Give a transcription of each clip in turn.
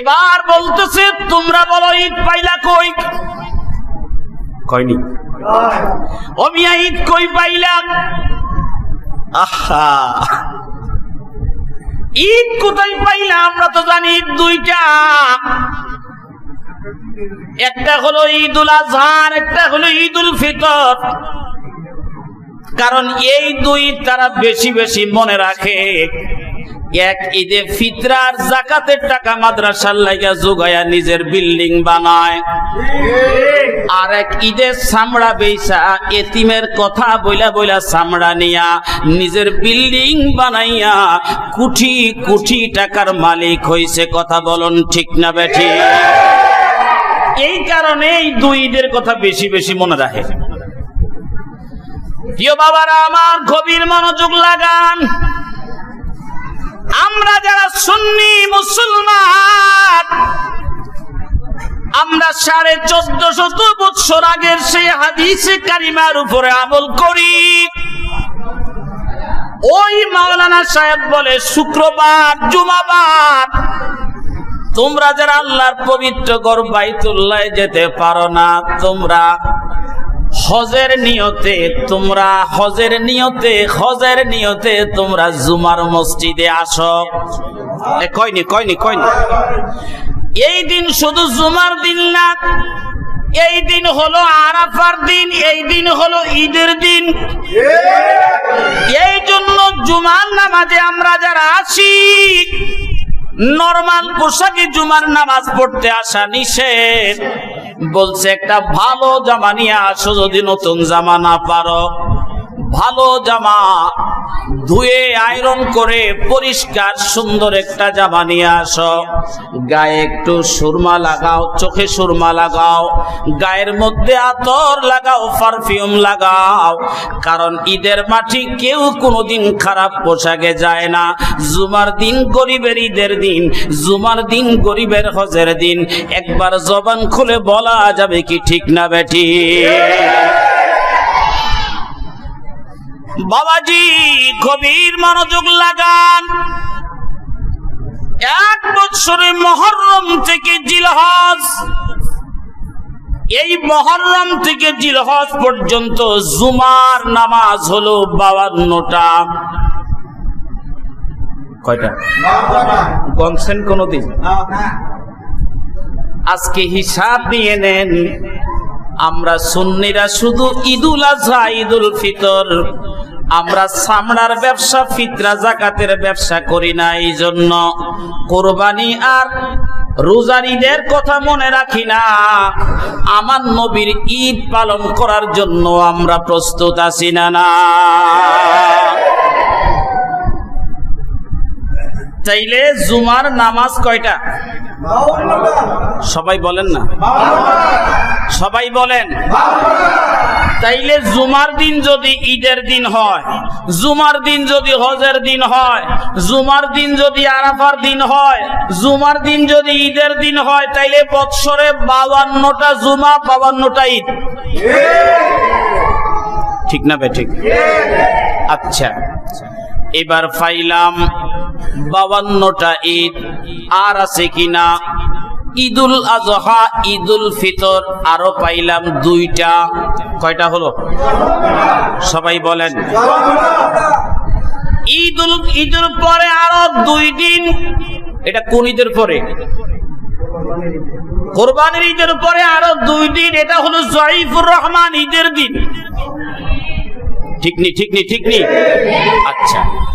এবার বলতেছে তোমরা বলো ঈদ পাইলা কই? কয়নি? ও মিয়া ঈদ কই পাইলা? আহা! ঈদ কোথায় পাইলা? আমরা তো জানি ঈদ দুইটা। একটা হলো ঈদ উল আজহার একটা হলো ঈদ উল ফিতর। কারণ এই দুই তারা বেশি বেশি মনে রাখে। এক ঈদে ফিতরার জাকাতের টাকা মাদ্রাসার লাগা যোগায়া নিজের বিল্ডিং বানায়। আর এক ঈদের চামড়া বেচা এতিমের কথা বইলা বইলা চামড়া নিয়া নিজের বিল্ডিং বানাইয়া কুঠি কুঠি টাকার মালিক হইছে কথা বলুন ঠিক না বেঠি? এই কারণে এই দুই ঈদের কথা বেশি বেশি মনে রাখে। প্রিয় বাবারা, আমার গভীর মনোযোগ লাগান। আমরা যারা সুন্নি মুসলমান, আমরা সাড়ে চোদ্দ শত বৎসর আগের সেই হাদিসে কারিমার উপরে আমল করি। ওই মাওলানা সাহেব বলে, শুক্রবার, জুমাবার, তোমরা যারা আল্লাহর পবিত্র গর বাইতুল্লাহ যেতে পারো না, তোমরা হজের নিয়তে তোমরা হজের নিয়তে হজের নিয়তে তোমরা জুমার মসজিদে আসো। কয়নি কয়নি কয়নি? এই দিন শুধু জুমার দিন না এই দিন হলো আরাফার দিন এই দিন হলো ঈদের দিন। এই জন্য জুমার নামাজে আমরা যারা আসি নরমাল পোশাকে জুমার নামাজ পড়তে আসা নিষেধ। বলছে একটা ভালো জামা নিয়ে আসো যদি নতুন জামা না পারো। ভালো জামা ধুয়ে আয়রন করে পরিষ্কার সুন্দর একটা জামা নিয়ে আসো। গায়ে একটু সুরমা লাগাও, চোখে সুরমা লাগাও, গায়ের মধ্যে আতর লাগাও পারফিউম লাগাও, কারণ ঈদের মাটি কেউ কোনোদিন খারাপ পোশাকে যায় না। জুমার দিন গরিবের ঈদের দিন, জুমার দিন গরিবের হজের দিন, একবার জবান খুলে বলা যাবে কি ঠিক না বেটি বাবাজি গভীর মনোযোগ লাগান। এক বছরে মহরম থেকে জিলহজ। এই মহরম থেকে জিলহজ পর্যন্ত জুমার নামাজ হলো বাবান্নটা। কয়টা? গনছেন কোনদিন? আজকে হিসাব নিয়ে নেন, আমরা সুন্নিরা শুধু ঈদুল আজহা, ঈদুল ফিতর আমরা চামড়ার ব্যবসা, ফিতরা জাকাতের ব্যবসা করি না এই জন্য কোরবানি আর রোজার ঈদের কথা মনে রাখি না। আমার নবীর ঈদ পালন করার জন্য আমরা প্রস্তুত আছি না না? চাইলে জুমার নামাজ কয়টা? সবাই বলেন না। সবাই বলেন। তাইলে জুমার দিন যদি ঈদের দিন হয়, জুমার দিন যদি হজের দিন হয়, জুমার দিন যদি আরাফার দিন হয়, জুমার দিন যদি ঈদের দিন হয়, তাইলে বৎসরে বাবান্নটা জুমা বাবান্নটা ঈদ। ঠিক না বে, ঠিক? আচ্ছা। এবার পাইলাম বাবান্নটা ঈদ। আর আছে কিনা? ঈদুল আজহা, ঈদুল ফিতর, আরও পাইলাম দুইটা। কয়টা হলো? সবাই বলেন। ঈদুল, ঈদের পরে আরও দুই দিন। এটা কোন ঈদের পরে? কোরবানির ঈদের পরে আরও দুই দিন। এটা হলো জয়ীফুর রহমান ঈদের দিন। ঠিক নি ঠিক নি ঠিক নি? আচ্ছা।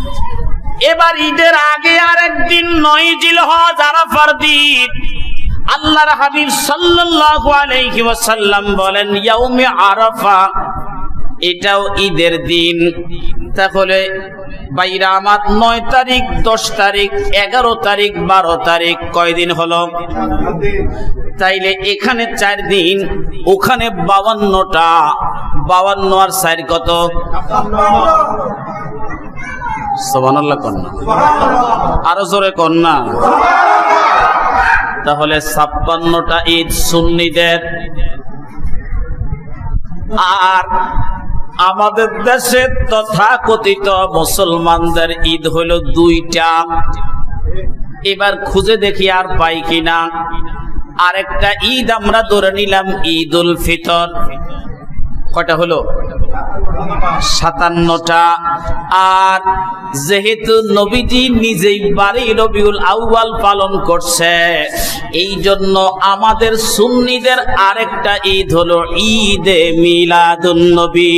এবার ঈদের আগে আর একদিন নয় আরাফার দিন আল্লাহর হাবিব সাল্লাল্লাহু বলেন, ইয়াউমে আরাফা, এটাও ঈদের দিন। তাহলে বাইরা আমার নয় তারিখ, দশ তারিখ, এগারো তারিখ, বারো তারিখ কয়দিন হলো? তাইলে এখানে চার দিন, ওখানে বাবান্নটা বাবান্ন আর চার কত? সোবানাল্লাহ কন্যা। আরও জোরে কন্যা। তাহলে ছাপ্পান্নটা ঈদ সুন্নিদের। আর আমাদের দেশে তথাকথিত মুসলমানদের ঈদ হইল দুইটা। এবার খুঁজে দেখি আর পাই কিনা। আরেকটা ঈদ আমরা ধরে নিলাম ঈদ উল ফিতর। কয়টা হলো? সাতান্নটা আর যেহেতু নবীজি নিজেই বাড়ি রবিউল আউ্বাল পালন করছে এই জন্য আমাদের সুন্নিদের আরেকটা ঈদ হলো ঈদে মিলাদুল নবী।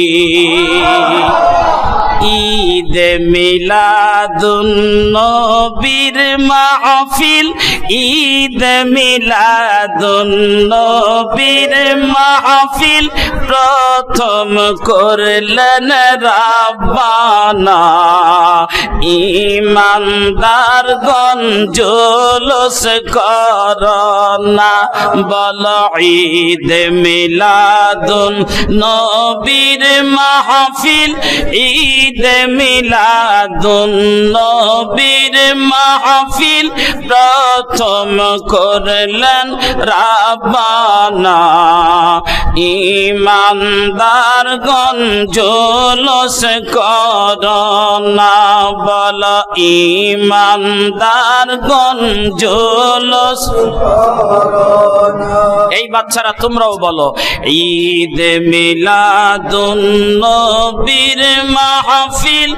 ঈদে মিলাদুন নবীর মাহফিল। ঈদ মিলাদুন নবীর মাহফিল প্রথম করলেন রাব্বানা। ইমানদার গঞ্জলস করনা। বল ঈদ মিলাদুন নবীর মাহফিল। ঈদ মিলাদুন নবীর মাহফিল প্রথম করলেন রাবানা ইমানদার গঞ্জলস করনা বল ইমানদার গঞ্জলস এই বাচ্চারা তোমরাও বলো, ঈদ মিলাদুন নবীর মাহফিল,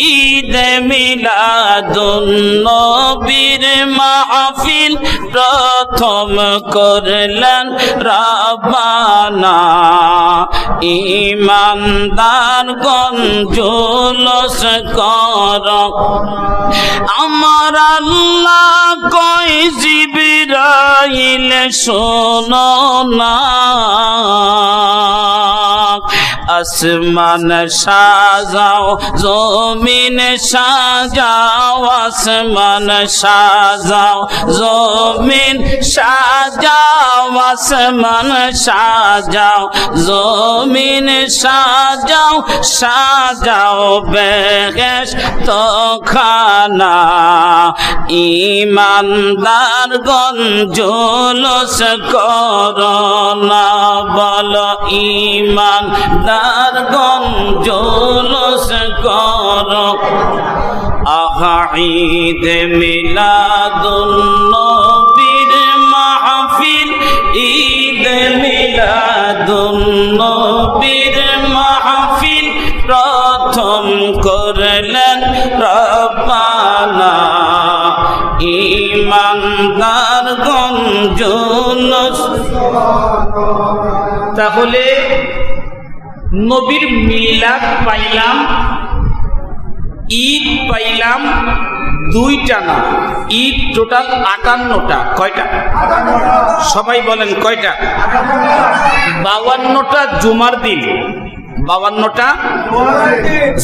ঈদ মিলাদুন নবীর মাহফিল প্রথম করলেন রাব্বানা। ইমানদার গঞ্জুলস কর। আমার আল্লাহ কই জিবিরাইল শোনো না। আসমান সাজাও, জমিন সাজাও, আসমান সাজাও, জমিন সাজাও, আসমান সাজাও, জমিন সাজাও সাজাও বেগেশ তো খানা ইমানদার গঞ্জুলস করোনা বল ইমানদার গঞ্জুলস কর। আহা ঈদ মিলাদুন নবীর মাহফিল। ঈদ মিলাদুন নবীর মাহফিল। প্রথম করলেন রব্বানা। ইমানদার গঞ্জুলস তাহলে নবীর মিলাদ পাইলাম, ঈদ পাইলাম দুইটা না, ঈদ টোটাল আটান্নটা, কয়টা? সবাই বলেন কয়টা? বাউান্নটা জুমার দিন। বাউান্নটা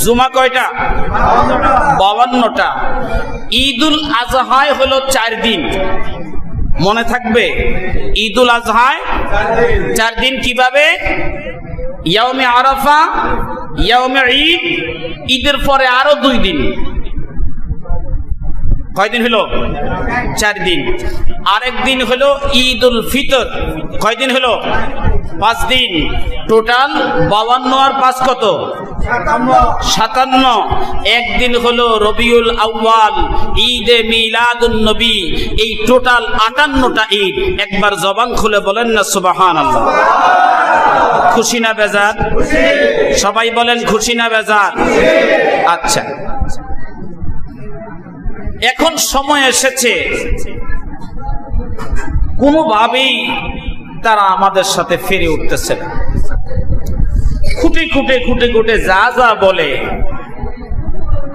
জুমা কয়টা? বাউান্নটা ঈদুল আজহায় হলো চার দিন। মনে থাকবে ঈদুল আজহায়? চার দিন কীভাবে? ইয়াউমে আরাফা ইয়াউমে ঈদ, ঈদের পরে আরও দুই দিন। কয়দিন হলো? চার দিন। আরেক দিন হলো ঈদ উল ফিতর কয়দিন হলো? পাঁচ দিন। টোটাল বাউান্ন আর পাঁচ কত? সাতান্ন। একদিন হলো রবিউল আউয়াল, ঈদে মিলাদুন নবী। এই টোটাল আটান্নটা ঈদ। একবার জবান খুলে বলেন না সুবাহান খুশি না বেজার? সবাই বলেন, খুশি না বেজার? আচ্ছা। এখন সময় এসেছে। কোনোভাবেই তারা আমাদের সাথে ফিরে উঠতেছে না। খুঁটে খুঁটে খুঁটে খুঁটে যা যা বলে,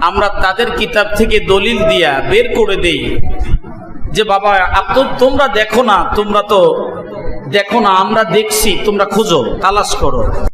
আমরা তাদের কিতাব থেকে দলিল দিয়া বের করে দেই যে, বাবা তোমরা দেখো না, তোমরা তো দেখো না, আমরা দেখছি, তোমরা খুঁজো, তালাশ করো।